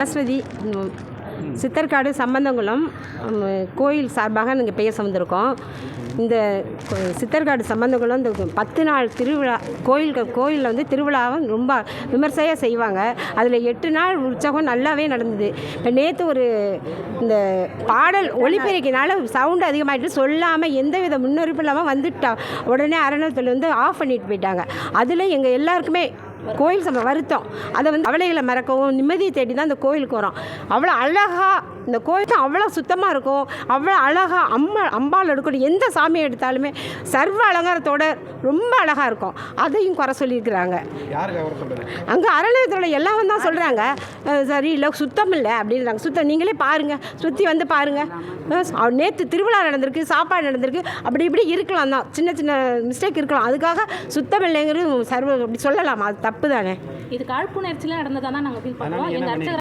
சரஸ்வதி சித்தர்காடு சம்பந்தங்குளம் கோயில் சார்பாக நாங்கள் பேச வந்திருக்கோம். இந்த சித்தர்காடு சம்பந்தங்குளம் இந்த பத்து நாள் திருவிழா கோயில் கோயிலில் வந்து திருவிழாவை ரொம்ப விமர்சையாக செய்வாங்க. அதில் எட்டு நாள் உற்சாகம் நல்லாவே நடந்தது. இப்போ நேற்று ஒரு இந்த பாடல் ஒளிபெருக்கினால சவுண்டு அதிகமாகிட்டு சொல்லாமல் எந்தவித முன்னறிப்பு இல்லாமல் வந்துட்டா. உடனே அறநிலையத்தில் வந்து ஆஃப் பண்ணிட்டு போயிட்டாங்க. அதில் எங்கள் எல்லாருக்குமே கோயில் சம்ப வருத்தம். அதை வந்து அவளைகளை மறக்கவும் நிம்மதியை தேடி தான் இந்த கோயிலுக்கு வரோம். அவ்வளோ அழகாக இந்த கோயில் அவ்வளோ சுத்தமாக இருக்கும். அவ்வளோ அழகாக அம்மா அம்பாள் எடுக்கணும் எந்த சாமியை எடுத்தாலுமே சர்வ அலங்காரத்தோட ரொம்ப அழகாக இருக்கும். அதையும் குறை சொல்லியிருக்கிறாங்க. அங்கே அறநிலையத்தில் எல்லாம் தான் சொல்கிறாங்க சரி இல்லை சுத்தம் இல்லை அப்படின்றாங்க. சுத்தம் நீங்களே பாருங்கள் சுற்றி வந்து பாருங்கள் நேற்று திருவிழா நடந்திருக்கு சாப்பாடு நடந்திருக்கு. அப்படி இப்படி இருக்கலாம் தான். சின்ன சின்ன மிஸ்டேக் இருக்கலாம். அதுக்காக சுத்தம் இல்லைங்கிறது சர்வ அப்படி சொல்லலாமா? அது தப்பு தானே. இது காழ்ப்புணர்ச்சியில் நடந்ததா தான் நாங்கள் ஃபீல் என்ன எங்கள்? அர்ச்சகர்